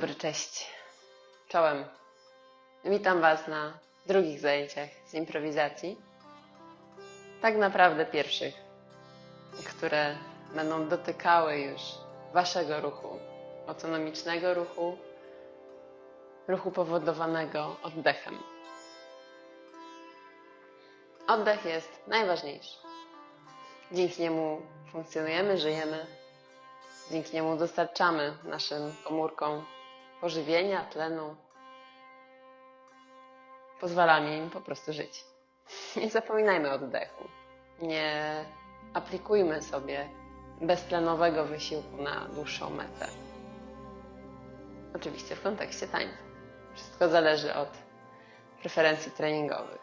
Dobry, cześć. Czołem. Witam Was na drugich zajęciach z improwizacji. Tak naprawdę pierwszych, które będą dotykały już Waszego ruchu, autonomicznego ruchu, ruchu powodowanego oddechem. Oddech jest najważniejszy. Dzięki niemu funkcjonujemy, żyjemy, Dzięki niemu dostarczamy naszym komórkom pożywienia, tlenu. Pozwalamy im po prostu żyć. Nie zapominajmy o oddechu. Nie aplikujmy sobie beztlenowego wysiłku na dłuższą metę. Oczywiście w kontekście tańca. Wszystko zależy od preferencji treningowych.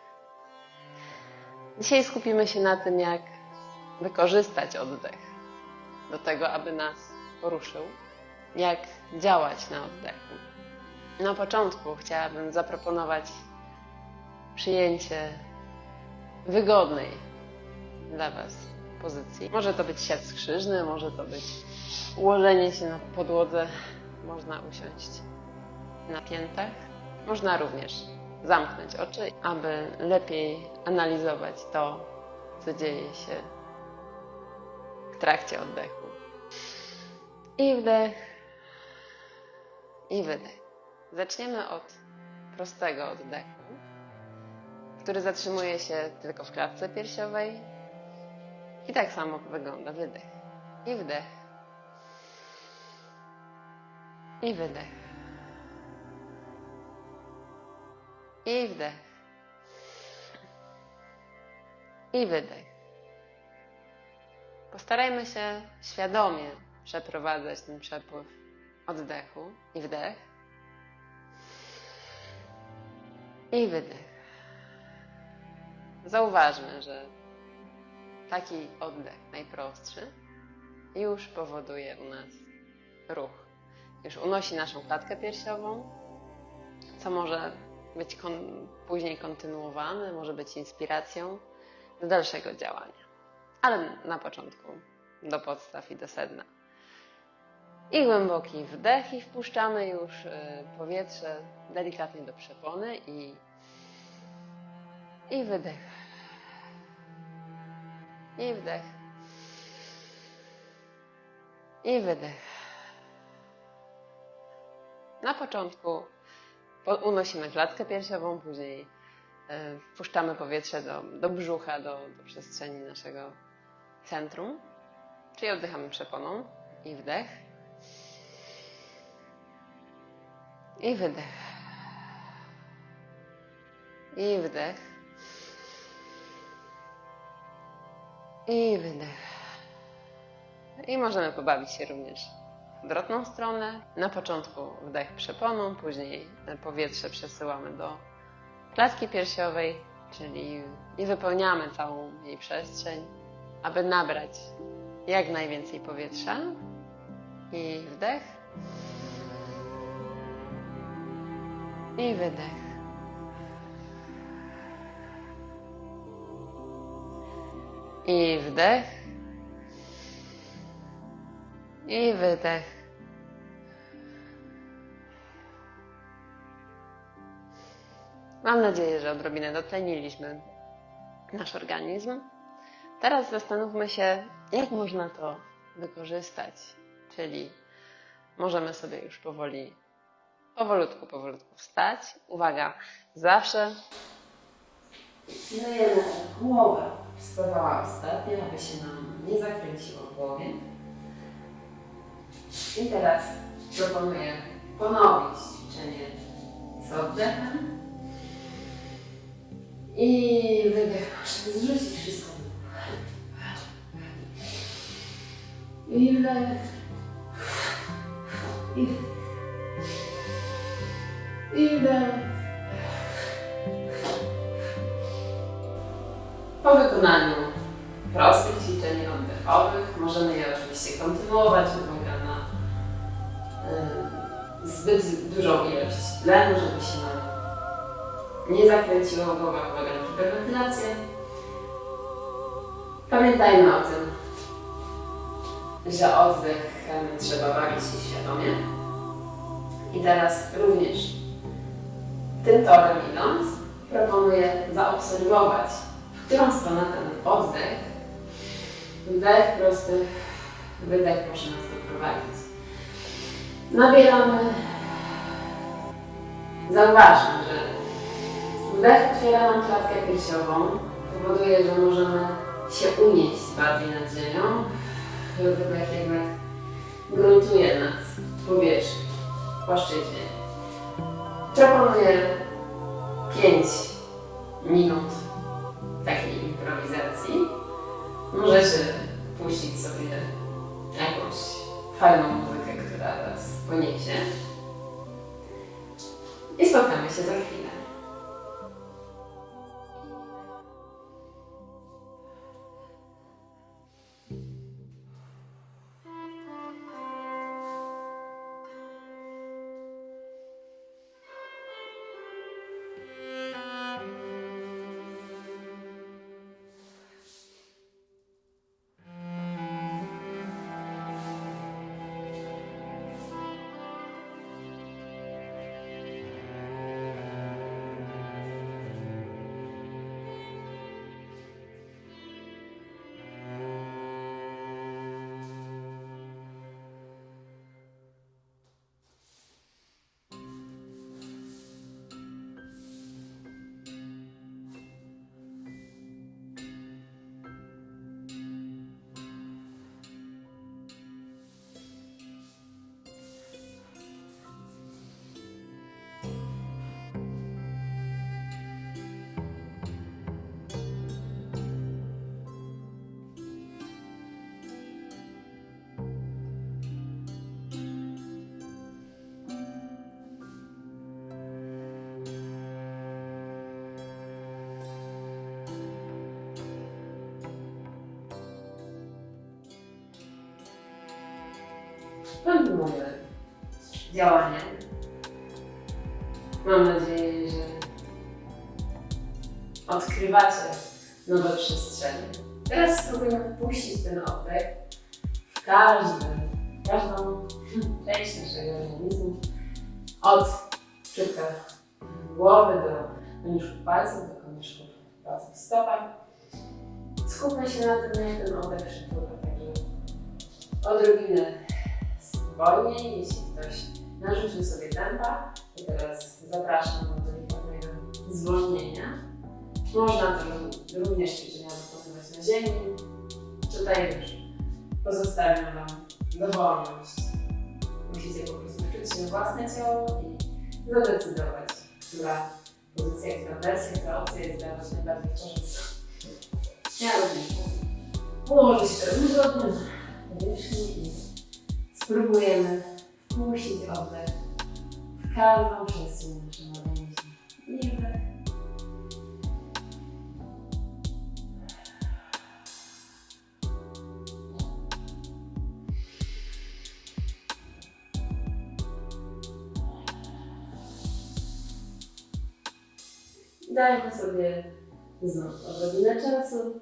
Dzisiaj skupimy się na tym, jak wykorzystać oddech do tego, aby nas poruszył, jak działać na oddechu. Na początku chciałabym zaproponować przyjęcie wygodnej dla Was pozycji. Może to być siat skrzyżny, może to być ułożenie się na podłodze, można usiąść na piętach. Można również zamknąć oczy, aby lepiej analizować to, co dzieje się w trakcie oddechu. I wdech, i wydech. Zaczniemy od prostego oddechu, który zatrzymuje się tylko w klatce piersiowej. I tak samo wygląda wydech. I wdech. I wydech. I wdech. I wydech. Postarajmy się świadomie przeprowadzać ten przepływ oddechu i wdech. I wydech. Zauważmy, że taki oddech najprostszy już powoduje u nas ruch. Już unosi naszą klatkę piersiową, co może być kon- później kontynuowane, może być inspiracją do dalszego działania. Ale na początku do podstaw i do sedna. I głęboki wdech i wpuszczamy już y, powietrze delikatnie do przepony i, i wydech. I wdech. I wydech. Na początku po- unosimy klatkę piersiową, później y, wpuszczamy powietrze do, do brzucha, do, do przestrzeni naszego centrum. Czyli oddychamy przeponą i wdech. I wydech. I wdech. I wydech. I możemy pobawić się również w odwrotną stronę. Na początku wdech przeponą, później powietrze przesyłamy do klatki piersiowej, czyli i wypełniamy całą jej przestrzeń, aby nabrać jak najwięcej powietrza. I wdech. I wydech. I wdech. I wydech. Mam nadzieję, że odrobinę dotleniliśmy nasz organizm. Teraz zastanówmy się, jak można to wykorzystać. Czyli możemy sobie już powoli, powolutku, powolutku wstać. Uwaga, zawsze żeby głowa wstawała ostatnio, aby się nam nie zakręciło w głowie. I teraz proponuję ponowić ćwiczenie z oddechem. I wydech. Zrzucić wszystko. I wdech. I. Po wykonaniu prostych ćwiczeń oddechowych możemy je oczywiście kontynuować. Uwaga na y, zbyt dużą ilość tlenu, żeby się nam nie zakręciła głowa. Uwaga na hiperwentylację. Pamiętajmy o tym, że oddech trzeba bawić się świadomie. I teraz również tym torem idąc, proponuję zaobserwować, w którą stronę ten oddech, wdech prosty, wydech może nas doprowadzić. Nabieramy. Zauważmy, że wdech otwiera nam klatkę piersiową, powoduje, że możemy się unieść bardziej nad ziemią. Wydech jednak gruntuje nas w powierzchni, płaszczyźnie. Proponuję 5 minut takiej improwizacji. Możecie puścić sobie jakąś fajną muzykę, która Was poniesie. I spotkamy się za chwilę. Kontynuujemy działanie. Mam nadzieję, że odkrywacie nowe przestrzenie. Teraz spróbujemy wpuścić ten oddech w każdy, w każdą część naszego organizmu. Od szczytka głowy do koniuszków palców, do koniuszków palców w stopach. Skupmy się na tym, jak ten oddech przepływa. Także odrobinę wolniej, jeśli ktoś narzucił sobie tempa. I teraz zapraszam do delikatnego zwolnienia. Można to również ćwiczenia wykonywać na ziemi. Tutaj już pozostawiam Wam dowolność. Musicie po prostu wczuć się własne ciało i zadecydować, która pozycja, która wersja, która opcja jest dla Was najbardziej korzystna. Ja również położę się teraz wygodnie powierzchni i spróbujemy wpuścić oddech w każdą przestrzeń naszego organizmu. I wdech. Dajmy sobie znów odrobinę czasu.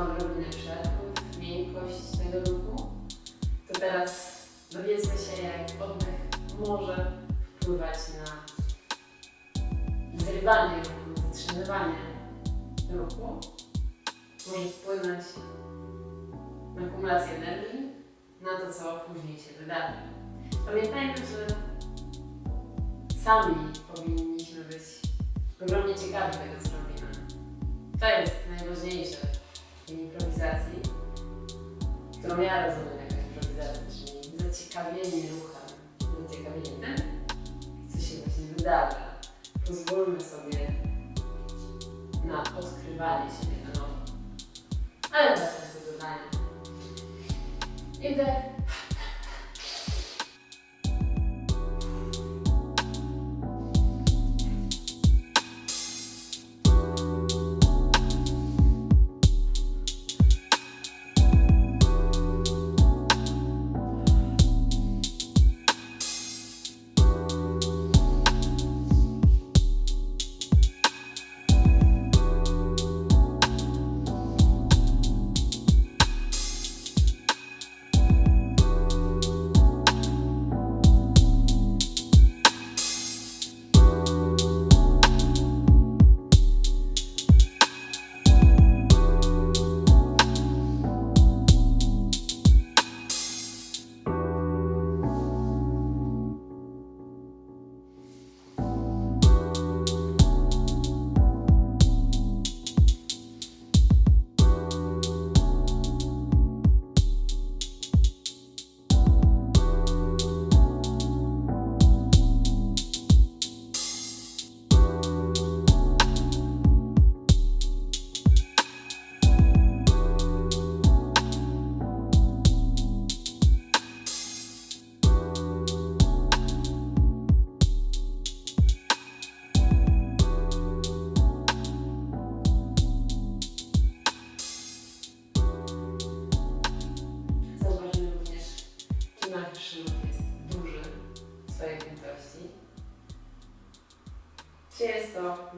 Oswoiliśmy odrobinę przepływ, miękkość tego ruchu, to teraz dowiedzmy się, jak oddech może wpływać na zrywanie ruchu, zatrzymywanie ruchu. Może wpłynąć na akumulację energii, na to, co później się wydarzy. Pamiętajmy, że sami powinniśmy być ogromnie ciekawi tego, co robimy. To jest najważniejsze w improwizacji, którą ja rozumiem jako improwizację, czyli zaciekawienie ruchem, zaciekawienie tym, co się właśnie wydarza. Pozwólmy sobie na odkrywanie siebie na nowo. Ale wracając do zadania. Idę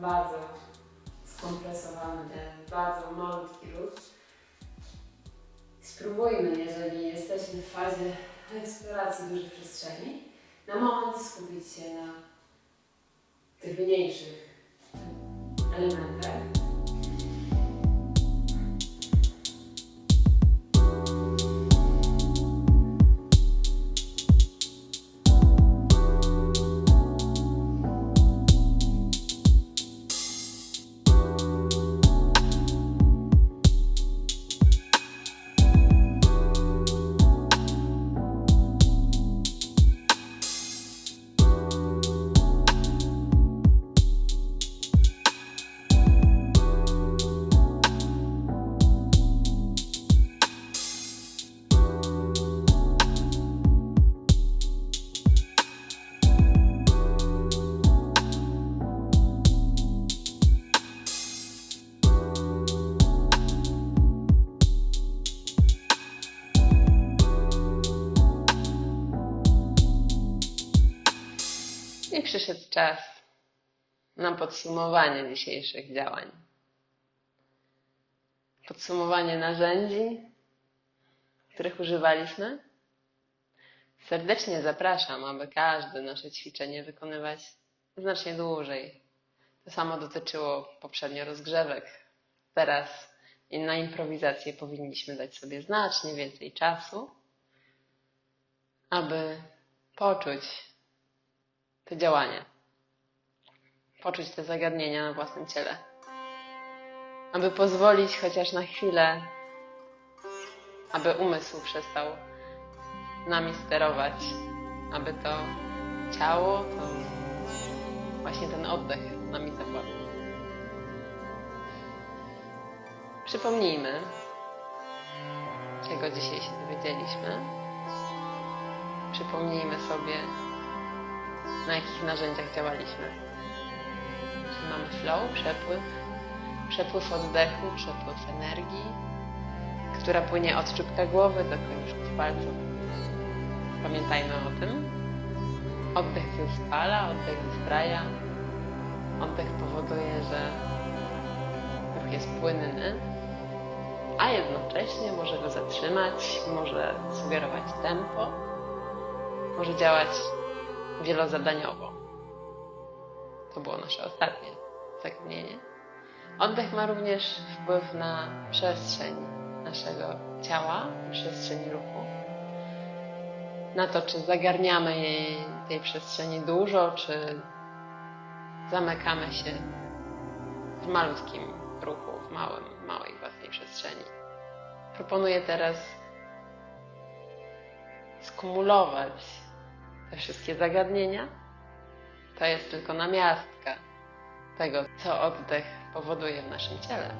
jest czas na podsumowanie dzisiejszych działań. Podsumowanie narzędzi, których używaliśmy. Serdecznie zapraszam, aby każde nasze ćwiczenie wykonywać znacznie dłużej. To samo dotyczyło poprzednio rozgrzewek. Teraz na improwizację powinniśmy dać sobie znacznie więcej czasu, aby poczuć te działania. Poczuć te zagadnienia na własnym ciele. Aby pozwolić chociaż na chwilę, aby umysł przestał nami sterować, aby to ciało, to właśnie ten oddech nami zawładnął. Przypomnijmy, czego dzisiaj się dowiedzieliśmy. przypomnijmy sobie, na jakich narzędziach działaliśmy. Mamy flow, przepływ, przepływ oddechu, przepływ energii, która płynie od czubka głowy do koniuszków palców. Pamiętajmy o tym. Oddech wyspala, oddech zbraja. Oddech powoduje, że ruch jest płynny, a jednocześnie może go zatrzymać, może sugerować tempo, może działać wielozadaniowo. To było nasze ostatnie zagadnienie. Oddech ma również wpływ na przestrzeń naszego ciała, przestrzeń ruchu. Na to, czy zagarniamy tej przestrzeni dużo, czy zamykamy się w malutkim ruchu, w małym, małej własnej przestrzeni. Proponuję teraz skumulować te wszystkie zagadnienia. To jest tylko namiastka tego, co oddech powoduje w naszym ciele.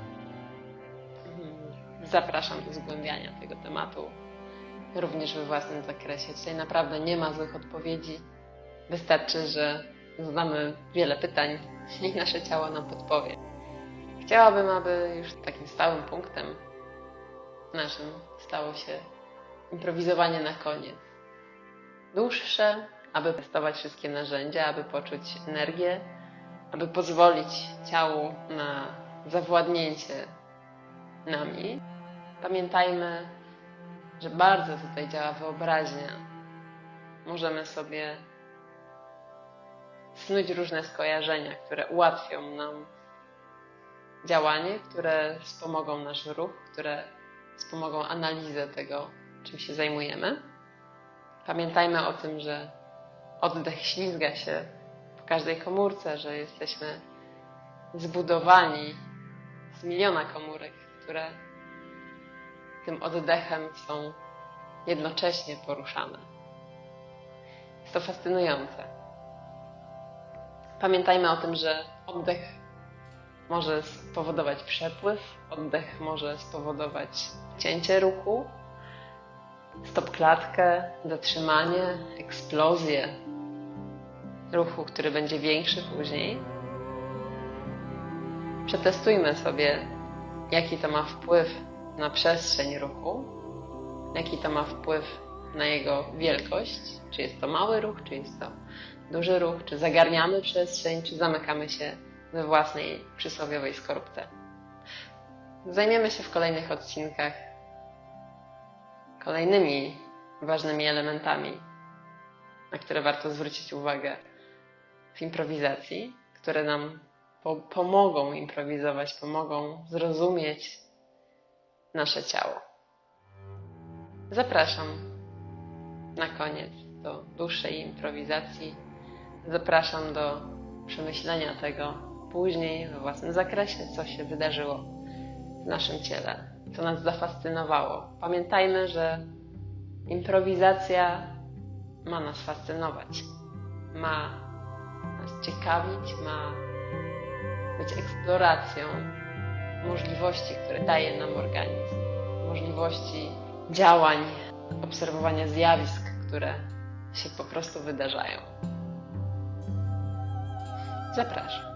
Mhm. Zapraszam do zgłębiania tego tematu również we własnym zakresie. Tutaj naprawdę nie ma złych odpowiedzi. Wystarczy, że zadamy wiele pytań i nasze ciało nam podpowie. Chciałabym, aby już takim stałym punktem naszym stało się improwizowanie na koniec. Dłuższe, aby testować wszystkie narzędzia, aby poczuć energię, aby pozwolić ciału na zawładnięcie nami. Pamiętajmy, że bardzo tutaj działa wyobraźnia. Możemy sobie snuć różne skojarzenia, które ułatwią nam działanie, które wspomogą nasz ruch, które wspomogą analizę tego, czym się zajmujemy. Pamiętajmy o tym, że oddech ślizga się w każdej komórce, że jesteśmy zbudowani z miliona komórek, które tym oddechem są jednocześnie poruszane. Jest to fascynujące. Pamiętajmy o tym, że oddech może spowodować przepływ, oddech może spowodować cięcie ruchu, stopklatkę, zatrzymanie, eksplozję ruchu, który będzie większy później. Przetestujmy sobie, jaki to ma wpływ na przestrzeń ruchu, jaki to ma wpływ na jego wielkość, czy jest to mały ruch, czy jest to duży ruch, czy zagarniamy przestrzeń, czy zamykamy się we własnej przysłowiowej skorupce. Zajmiemy się w kolejnych odcinkach kolejnymi ważnymi elementami, na które warto zwrócić uwagę w improwizacji, które nam po pomogą improwizować, pomogą zrozumieć nasze ciało. Zapraszam na koniec do dłuższej improwizacji. Zapraszam do przemyślenia tego później we własnym zakresie, co się wydarzyło w naszym ciele, co nas zafascynowało. Pamiętajmy, że improwizacja ma nas fascynować, ma nas ciekawić, ma być eksploracją możliwości, które daje nam organizm, możliwości działań, obserwowania zjawisk, które się po prostu wydarzają. Zapraszam.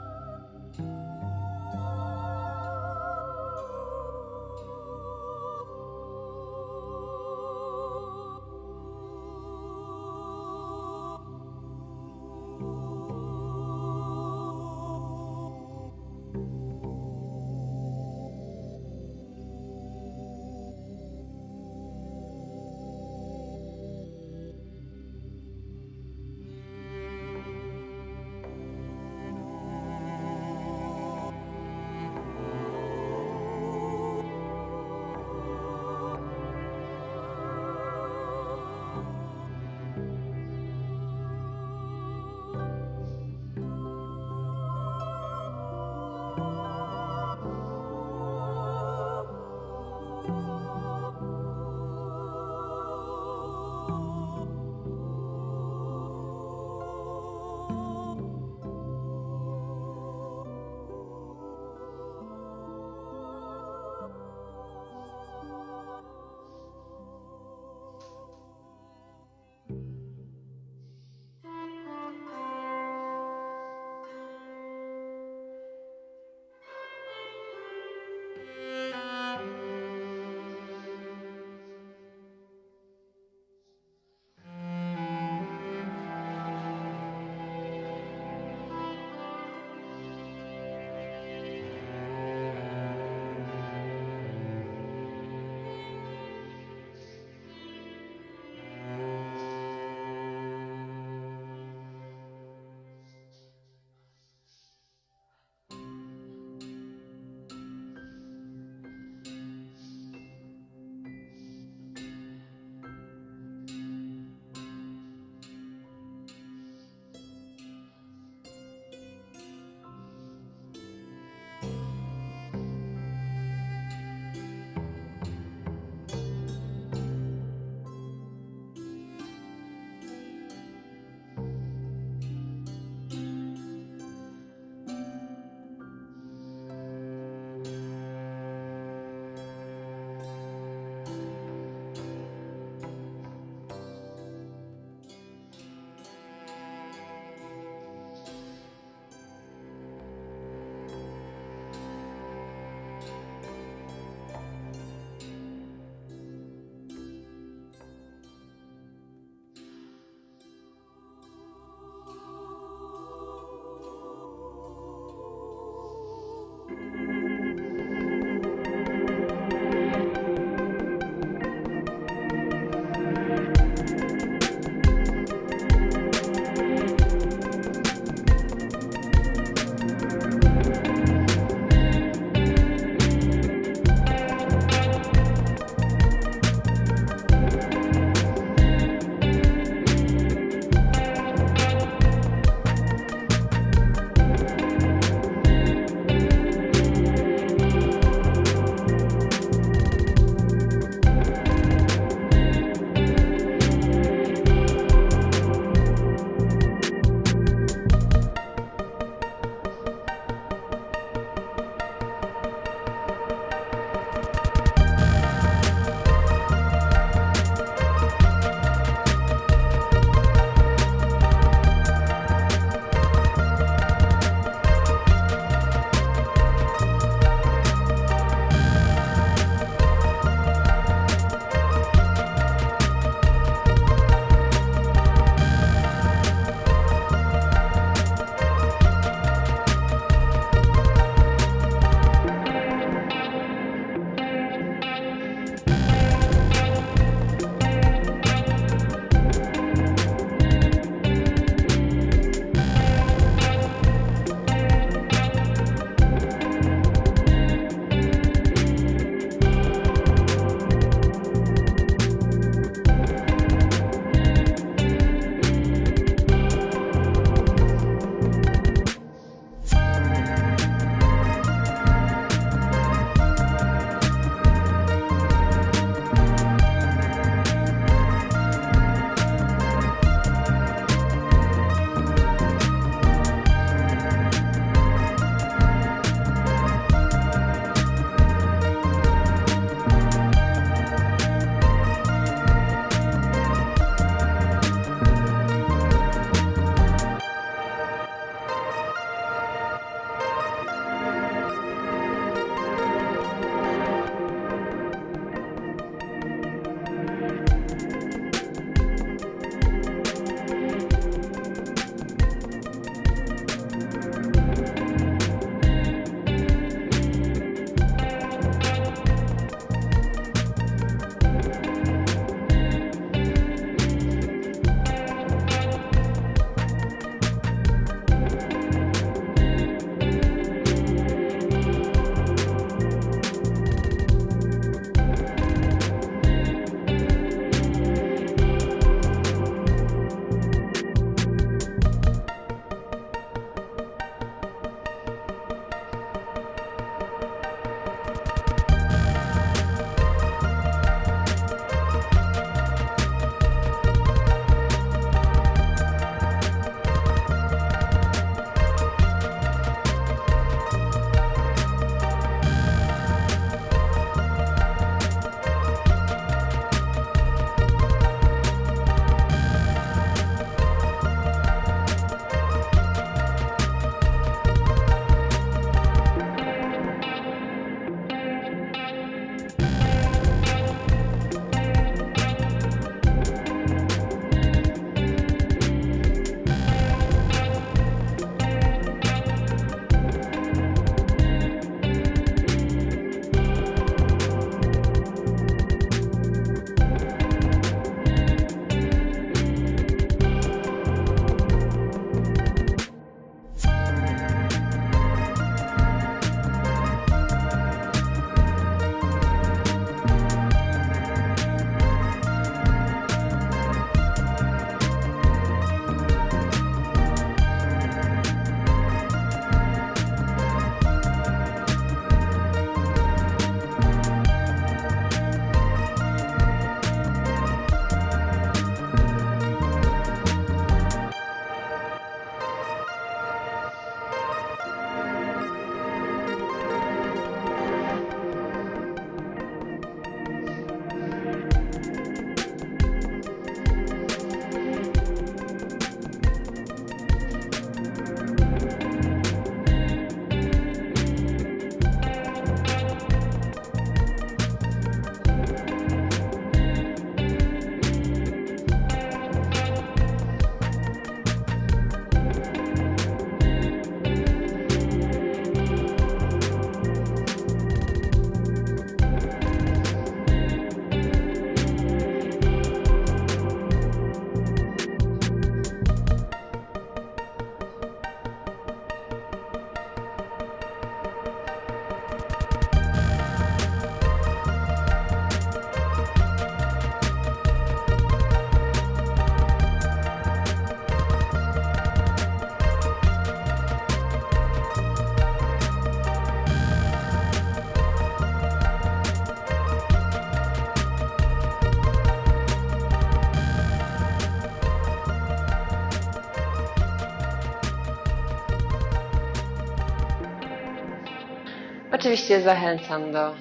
Oczywiście zachęcam do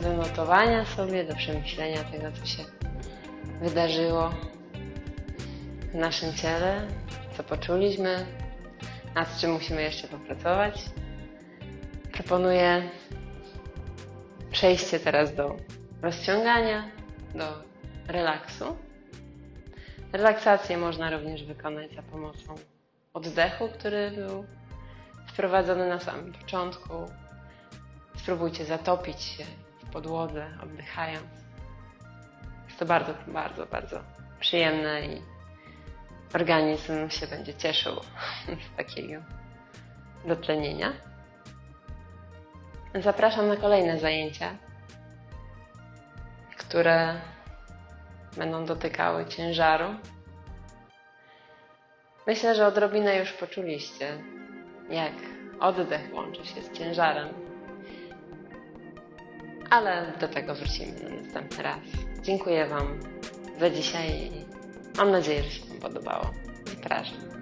zanotowania sobie, do przemyślenia tego, co się wydarzyło w naszym ciele, co poczuliśmy, nad czym musimy jeszcze popracować. Proponuję przejście teraz do rozciągania, do relaksu. Relaksację można również wykonać za pomocą oddechu, który był wprowadzony na samym początku. Spróbujcie zatopić się w podłodze, oddychając. Jest to bardzo, bardzo, bardzo przyjemne i organizm się będzie cieszył z takiego dotlenienia. Zapraszam na kolejne zajęcia, które będą dotykały ciężaru. Myślę, że odrobinę już poczuliście, jak oddech łączy się z ciężarem. Ale do tego wrócimy na następny raz. Dziękuję Wam za dzisiaj i mam nadzieję, że się Wam podobało. Zapraszam.